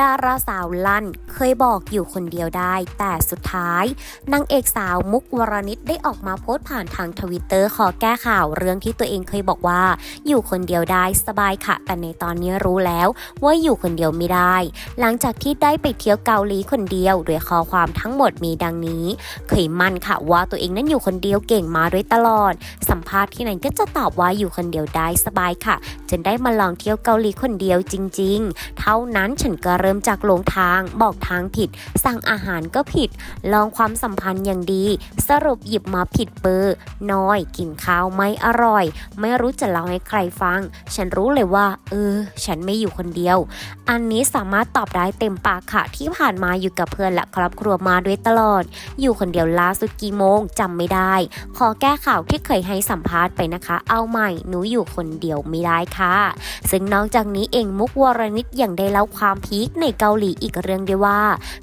ดาราสาวลั่นเคยบอกอยู่คนเดียวได้ แต่สุดท้ายนางเอกสาวมุกวรณิตได้ออกมาโพสต์ผ่านทางทวิตเตอร์ขอแก้ข่าวเรื่องที่ตัวเองเคยบอกว่า อยู่คนเดียวได้สบายค่ะ แต่ในตอนนี้รู้แล้วว่าอยู่คนเดียวไม่ได้ หลังจากที่ได้ไปเที่ยวเกาหลีคนเดียวโดยข้อความทั้งหมดมีดังนี้ เคยมั่นค่ะว่าตัวเองนั้นอยู่คนเดียวเก่งมาโดยตลอด สัมภาษณ์ที่ไหนก็จะตอบว่าอยู่คนเดียวได้สบายค่ะจนได้มาลองเที่ยวเกาหลีคนเดียวจริง ๆ เท่านั้นฉันก็เริ่มจากหลงทาง บอกทางผิด สั่งอาหารก็ผิด ลองความสัมพันธ์อย่างดี สรุปหยิบมาผิดเบอร์ น้อย กินข้าวไม่อร่อย ไม่รู้จะเล่าให้ใครฟัง ฉันรู้เลยว่า เออ ฉันไม่อยู่คนเดียว อันนี้สามารถตอบได้เต็มปากค่ะ ที่ผ่านมาอยู่กับเพื่อนและครอบครัวมาด้วยตลอด อยู่คนเดียวล่าสุดกี่โมงจำไม่ได้ ขอแก้ข่าวที่เคยให้สัมภาษณ์ไปนะคะ เอาใหม่ หนูอยู่คนเดียวไม่ได้ค่ะ ซึ่งนอกจากนี้เองมุกวรนิตยังได้เล่าความพีคในเกาหลีอีกเรื่องด้วยว่า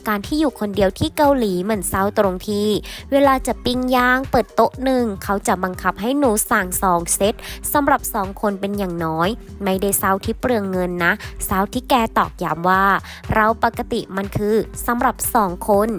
การที่อยู่คนเดียวที่เกาหลีเหมือนเศร้าตรงที่ เวลาจะปิ้งย่างเปิดโต๊ะหนึ่งเขาจะบังคับให้หนูสั่งสองเซตสำหรับสองคนเป็นอย่างน้อย ไม่ได้เศร้าที่เปลืองเงินนะเศร้าที่แกตอกย้ำว่า เราปกติมันคือสำหรับสองคน